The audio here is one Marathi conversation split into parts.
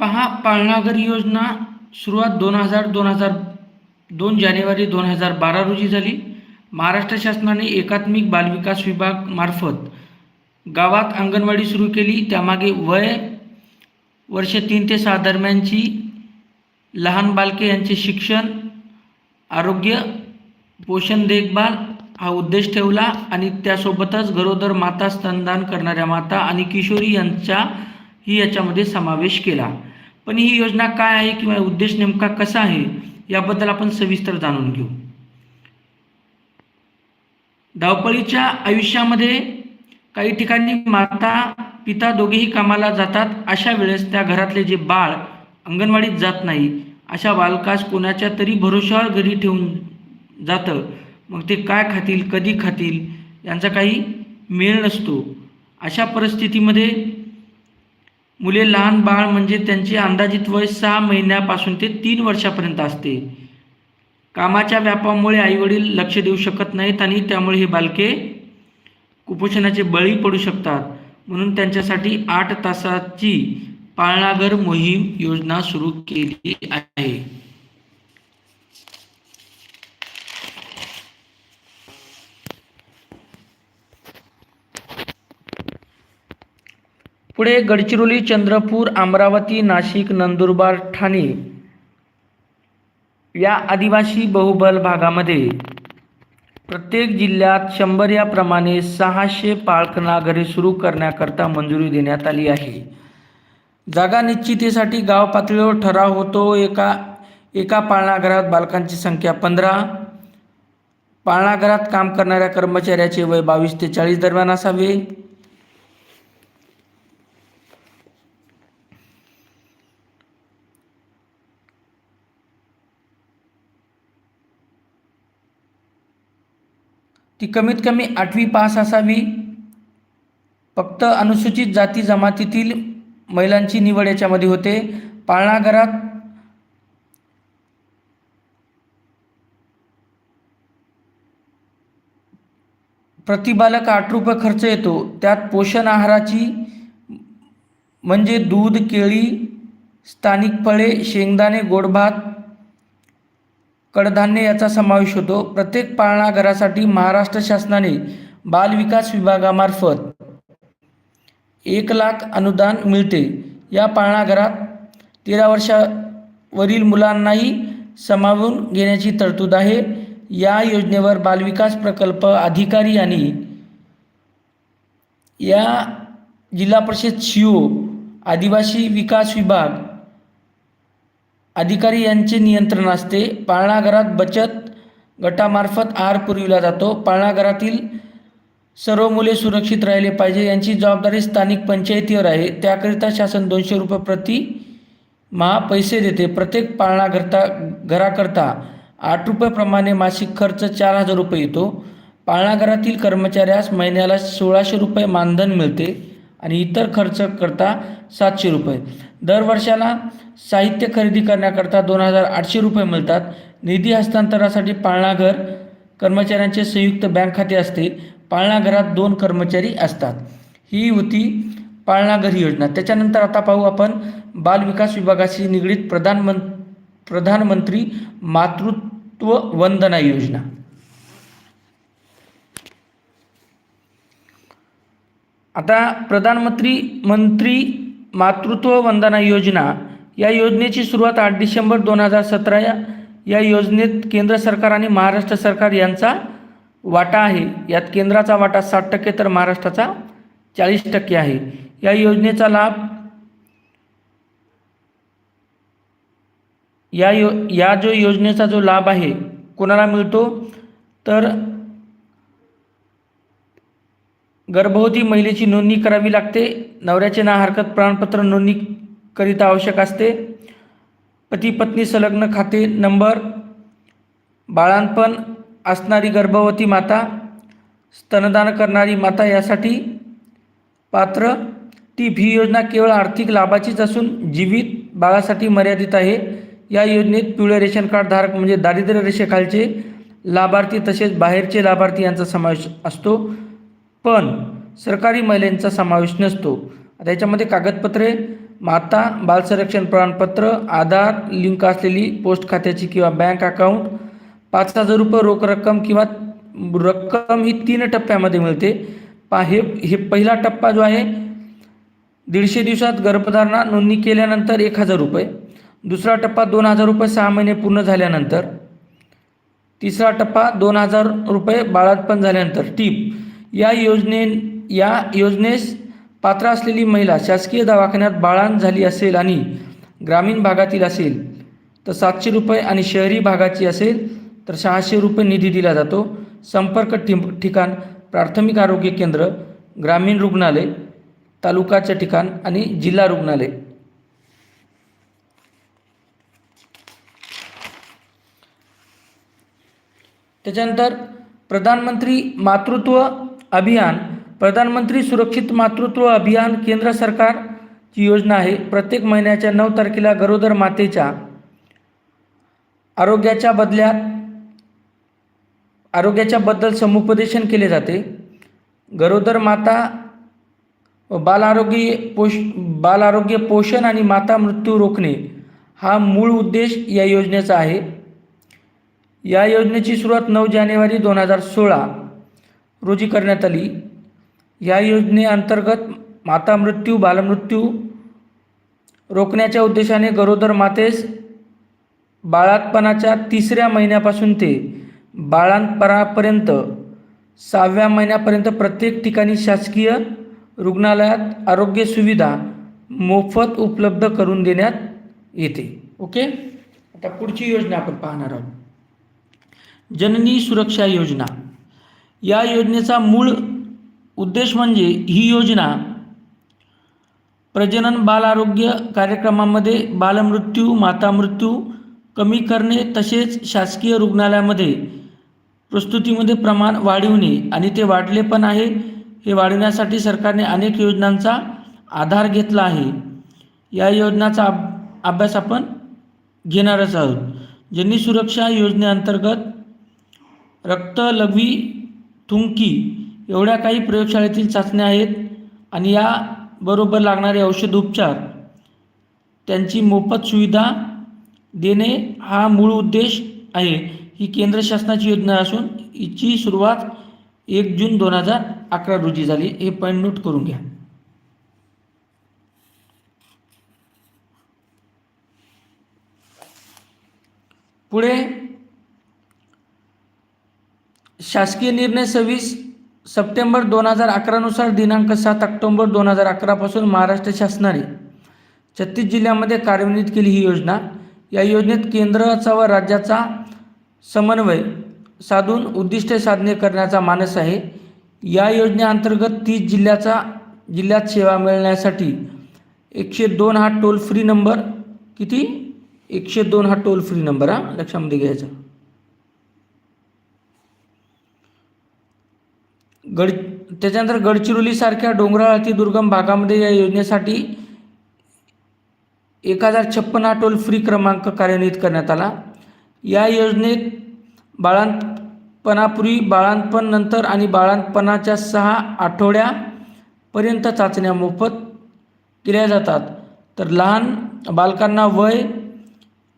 पहा पाळणाघर योजना सुरुवात दोन हजार दोन हजार दोन जानेवारी दोन हजार बारा रोजी झाली. महाराष्ट्र शासनाने एकात्मिक बालविकास विभाग मार्फत गावात अंगणवाडी सुरू केली. त्यामागे वय वर्ष तीन ते सहा दरम्यानची लहान बालके यांचे शिक्षण आरोग्य पोषण देखभाल हा उद्देश ठेवला आणि त्यासोबतच गरोदर माता स्तनदान करणाऱ्या माता आणि किशोरी यांचा ही याच्यामध्ये समावेश केला. पण ही योजना काय आहे किंवा उद्देश नेमका कसा आहे याबद्दल आपण सविस्तर जाणून घेऊ. धावपळीच्या आयुष्यामध्ये काही ठिकाणी माता पिता दोघेही कामाला जातात. अशा वेळेस त्या घरातले जे बाळ अंगणवाडीत जात नाही अशा बालकास कोणाच्या तरी भरोशावर घरी ठेवून जातं. मग ते काय खातील कधी खातील यांचा काही मेळ नसतो. अशा परिस्थितीमध्ये मुले लहान बाळ म्हणजे त्यांचे अंदाजित वय सहा महिन्यापासून ते तीन वर्षापर्यंत असते. कामाच्या व्यापामुळे आईवडील लक्ष देऊ शकत नाहीत आणि त्यामुळे हे बालके कुपोषणाचे बळी पडू शकतात. म्हणून त्यांच्यासाठी आठ तासाची पाळणाघर मोहीम योजना सुरू केली आहे. पुढे गडचिरोली चंद्रपूर अमरावती नाशिक नंदुरबार ठाणे या आदिवासी बहुबल भागामध्ये प्रत्येक जिल्ह्यात शंभर याप्रमाणे सहाशे पाळकनागरे घरे सुरू करण्याकरता मंजुरी देण्यात आली आहे. जागा निश्चितीसाठी गाव पातळीवर ठराव होतो. एका एका पाळणाघरात बालकांची संख्या पंधरा पाळणाघरात काम करणाऱ्या कर्मचाऱ्याचे वय बावीस ते चाळीस दरम्यान असावे. ती कमीत कमी आठवी पास असावी. फक्त अनुसूचित जाती जमातीतील महिलांची निवड याच्यामध्ये होते. पाळणाघरात प्रतिबालक आठ रुपये खर्च येतो. त्यात पोषण आहाराची म्हणजे दूध केळी स्थानिक फळे शेंगदाणे गोडभात कडधान्य याचा समावेश होतो. प्रत्येक पाळणा घरासाठी महाराष्ट्र शासनाने बालविकास विभागामार्फत एक लाख अनुदान मिळते. या पाळणा घरात तेरा वर्षावरील मुलांनाही सामावून घेण्याची तरतूद आहे. या योजनेवर बालविकास प्रकल्प अधिकारी आणि या जिल्हा परिषद शिओ आदिवासी विकास विभाग अधिकारी यांचे नियंत्रण असते. पाळणाघरात बचत गटामार्फत आहार पुरविला जातो. पाळणाघरातील सर्व मुले सुरक्षित राहिले पाहिजे. यांची जबाबदारी स्थानिक पंचायतीवर आहे. त्याकरिता शासन दोनशे रुपये प्रति महा पैसे देते. प्रत्येक पाळणाघरता घराकरता आठ रुपयेप्रमाणे मासिक खर्च चार हजार रुपये येतो. पाळणाघरातील कर्मचाऱ्यास महिन्याला सोळाशे रुपये मानधन मिळते आणि इतर खर्च करता सातशे रुपये. दर वर्षाला साहित्य खरेदी करण्याकरता दोन हजार आठशे रुपये मिळतात. निधी हस्तांतरणासाठी पाळणाघर कर्मचाऱ्यांचे संयुक्त बँक खाते असते पाळणाघरात दोन कर्मचारी असतात. ही होती पाळणाघर योजना. त्याच्यानंतर आता पाहू आपण बालविकास विभागाशी निगडीत प्रधानमं प्रधानमंत्री मातृत्व वंदना योजना. आता प्रधानमंत्री मंत्री मातृत्व वंदना योजना या योजनेची सुरुवात आठ डिसेंबर दोन हजार सतरा या या योजनेत केंद्र सरकार आणि महाराष्ट्र सरकार यांचा वाटा आहे. यात केंद्राचा वाटा साठ टक्के तर महाराष्ट्राचा चाळीस टक्के आहे. या योजनेचा लाभ या यो या जो योजनेचा जो लाभ आहे कोणाला मिळतो? तर गर्भवती महिलेची नोंदणी करावी लागते. नवऱ्याचे ना हरकत प्रमाणपत्र नोंदणी करिता आवश्यक असते. पती पत्नी संलग्न खाते नंबर बाळांपण असणारी गर्भवती माता स्तनदान करणारी माता यासाठी पात्र. ती ही योजना केवळ आर्थिक लाभाचीच असून जीवित बाळासाठी मर्यादित आहे. या योजनेत पिवळे रेशन कार्ड धारक म्हणजे दारिद्र्य रेषेखालचे लाभार्थी तसेच बाहेरचे लाभार्थी यांचा समावेश असतो. पण सरकारी महिलांचा समावेश नसतो. आता याच्यामध्ये कागदपत्रे माता बालसंरक्षण प्रमाणपत्र आधार लिंक असलेली पोस्ट खात्याची किंवा बँक अकाउंट पाच हजार रुपये रोख रक्कम किंवा रक्कम ही तीन टप्प्यामध्ये मिळते. पा हे हे पहिला टप्पा जो आहे दीडशे दिवसात गर्भधारणा नोंदणी केल्यानंतर एक हजार रुपये. दुसरा टप्पा दोन हजार रुपये सहा महिने पूर्ण झाल्यानंतर. तिसरा टप्पा दोन हजार रुपये बाळातपण झाल्यानंतर. टीप या योजने या योजनेस पात्र असलेली महिला शासकीय दवाखान्यात बाळांत झाली असेल आणि ग्रामीण भागातील असेल तर सातशे रुपये आणि शहरी भागाची असेल तर सहाशे रुपये निधी दिला जातो. संपर्क ठि ठिकाण प्राथमिक आरोग्य केंद्र ग्रामीण रुग्णालय तालुकाचे ठिकाण आणि जिल्हा रुग्णालय. त्याच्यानंतर प्रधानमंत्री मातृत्व अभियान प्रधानमंत्री सुरक्षित मातृत्व अभियान केंद्र सरकारची योजना आहे. प्रत्येक महिन्याच्या नऊ तारखेला गरोदर मातेच्या आरोग्याच्या बदल्यात आरोग्याच्या बद्दल समुपदेशन केले जाते. गरोदर माता व बाल आरोग्य पोष बाल आरोग्य पोषण आणि माता मृत्यू रोखणे हा मूळ उद्देश या योजनेचा आहे. या योजनेची सुरुवात नऊ जानेवारी दोन हजार सोळा रोजी करण्यात आली. या योजनेअंतर्गत माता मृत्यू बालमृत्यू रोखण्याच्या उद्देशाने गरोदर मातेस बाळातपणाच्या तिसऱ्या महिन्यापासून ते बाळांतपणापर्यंत सहाव्या महिन्यापर्यंत प्रत्येक ठिकाणी शासकीय रुग्णालयात आरोग्य सुविधा मोफत उपलब्ध करून देण्यात येते. ओके? आता पुढची योजना आपण पाहणार आहोत. जननी सुरक्षा योजना. या योजनेचा मूळ उद्देश म्हणजे ही योजना प्रजनन बाल आरोग्य कार्यक्रमामध्ये बालमृत्यू मातामृत्यू कमी करणे तसेच शासकीय रुग्णालयामध्ये प्रस्तुतीमध्ये प्रमाण वाढविणे आणि ते वाढले पण आहे हे वाढवण्यासाठी सरकारने अनेक योजनांचा आधार घेतला आहे. या योजनाचा अभ अभ्यास आपण घेणारच आहोत. जननी सुरक्षा योजनेअंतर्गत रक्त लघवी थुंकी एवढ्या काही प्रयोगशाळेतील चाचण्या आहेत आणि याबरोबर लागणारे औषध उपचार त्यांची मोफत सुविधा देणे हा मूळ उद्देश आहे. ही केंद्र शासनाची योजना असून हिची सुरुवात एक जून दोन हजार अकरा रोजी झाली. हे पॉईंट नोट करून घ्या. पुढे शासकीय निर्णय सव्वीस सप्टेंबर दोन हजार अकरानुसार दिनांक सात ऑक्टोंबर दोन हजार अकरापासून महाराष्ट्र शासनाने छत्तीस जिल्ह्यामध्ये कार्यान्वित केली ही योजना. या योजनेत केंद्राचा व राज्याचा समन्वय साधून उद्दिष्टे साधने करण्याचा मानस आहे. या योजनेअंतर्गत तीस जिल्ह्याचा जिल्ह्यात सेवा मिळण्यासाठी एकशे दोन हा टोल फ्री नंबर किती? एकशे दोन हा टोल फ्री नंबर हा लक्षामध्ये घ्यायचा. गड त्याच्यानंतर गडचिरोलीसारख्या डोंगराळ अतिदुर्गम भागामध्ये या योजनेसाठी एक हजार छप्पन हा टोल फ्री क्रमांक कार्यान्वित करण्यात आला. या योजनेत बाळांतपणापूर्वी बाळांतपण नंतर आणि बाळांतपणाच्या सहा आठवड्यापर्यंत चाचण्या मोफत केल्या जातात. तर लहान बालकांना वय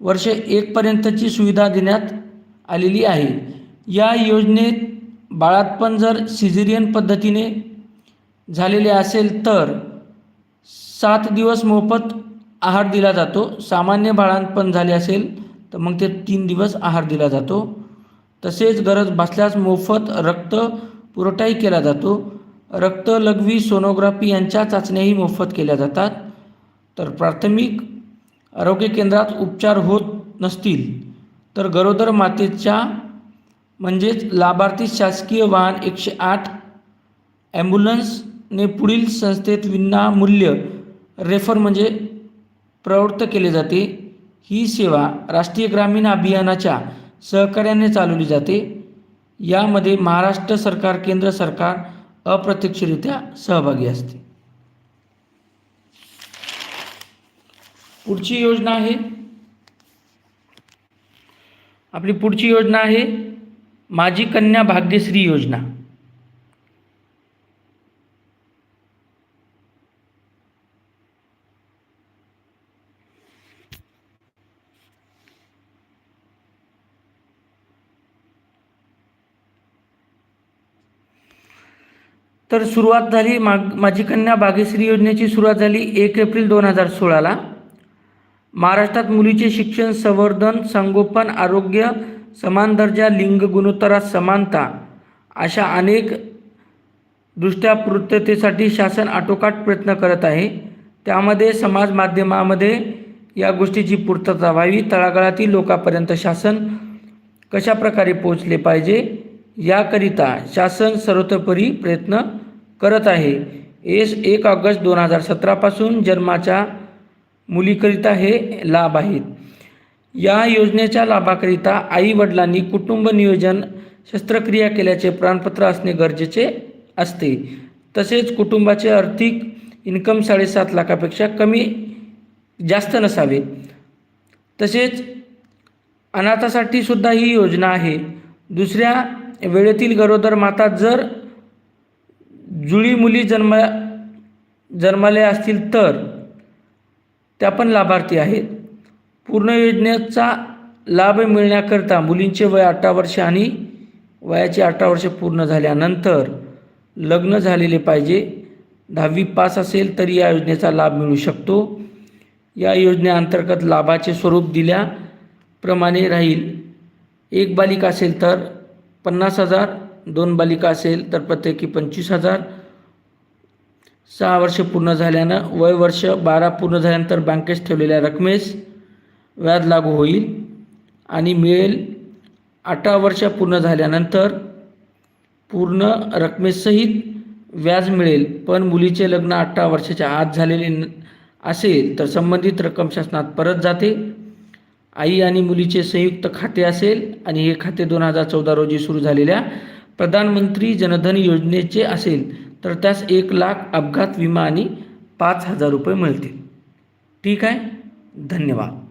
वर्ष एकपर्यंतची सुविधा देण्यात आलेली आहे. या योजनेत बाळातपण जर सिझेरियन पद्धतीने झालेले असेल तर सात दिवस मोफत आहार दिला जातो. सामान्य बाळांतपण झाले असेल तर मग ते तीन दिवस आहार दिला जातो. तसेच गरज भासल्यास मोफत रक्त पुरवठाही केला जातो. रक्त लघवी सोनोग्राफी यांच्या चाचण्याही मोफत केल्या जातात. तर प्राथमिक आरोग्य केंद्रात उपचार होत नसतील तर गरोदर मातेच्या म्हणजेच लाभार्थी शासकीय वाहन एकशे आठ ॲम्ब्युलन्सने पुढील संस्थेत विनामूल्य रेफर म्हणजे प्रवृत्त केले जाते. ही सेवा राष्ट्रीय ग्रामीण अभियानाच्या सहकार्याने चालवली जाते. यामध्ये महाराष्ट्र सरकार केंद्र सरकार अप्रत्यक्षरित्या सहभागी असते. पुढची योजना आहे. आपली पुढची योजना आहे. माझी कन्या भाग्यश्री योजना. तर सुरुवात झाली माग माझी कन्या भाग्यश्री योजनेची सुरुवात झाली एक एप्रिल दोन हजार सोळाला. महाराष्ट्रात मुलीचे शिक्षण संवर्धन संगोपन आरोग्य समान दर्जा लिंग गुणोत्तरात समानता अशा अनेक दृष्ट्या पूर्ततेसाठी शासन आटोकाट प्रयत्न करत आहे. त्यामध्ये समाज माध्यमामध्ये या गोष्टीची पूर्तता व्हावी. तळागाळातील लोकांपर्यंत शासन कशा प्रकारे पोहोचले पाहिजे याकरिता शासन सर्वतोपरी प्रयत्न करत आहे. एस एक ऑगस्ट दोन हजार सतरापासून जन्माच्या मुलीकरिता हे लाभ आहेत. या योजनेच्या लाभाकरिता आई वडिलांनी कुटुंब नियोजन शस्त्रक्रिया केल्याचे प्रमाणपत्र असणे गरजेचे असते. तसेच कुटुंबाचे आर्थिक इन्कम साडेसात लाखापेक्षा कमी जास्त नसावे. तसेच अनाथासाठी सुद्धा ही योजना आहे. दुसऱ्या वेळेतील गरोदर माता जर जुळी मुली जन्म जन्माल्या असतील तर त्या पण लाभार्थी आहेत. पूर्ण योजनेचा लाभ मिळण्याकरता मुलींचे वय अठरा वर्ष आणि वयाचे अठरा वर्ष पूर्ण झाल्यानंतर लग्न झालेले पाहिजे. दहावी पास असेल तरी या योजनेचा लाभ मिळू शकतो. या योजनेअंतर्गत लाभाचे स्वरूप दिल्याप्रमाणे राहील. एक बालिका असेल तर पन्नास हजार दोन बालिका असेल तर प्रत्येकी पंचवीस हजार. सहा वर्ष पूर्ण झाल्यानं वय वर्ष बारा पूर्ण झाल्यानंतर बँकेत ठेवलेल्या रकमेस व्याज लागू होईल आणि मिळेल अठरा वर्ष पूर्ण झाल्यानंतर पूर्ण रकमेसहित व्याज मिळेल. पण मुलीचे लग्न अठरा वर्षाच्या आत झालेले न असेल तर संबंधित रक्कम शासनात परत जाते. आई आणि मुलीचे संयुक्त खाते असेल आणि हे खाते दोन हजार चौदा रोजी सुरू झालेल्या प्रधानमंत्री जनधन योजनेचे असेल तर त्यास एक लाख अपघात विमा आणि पाच हजार रुपये मिळतील. ठीक आहे? धन्यवाद.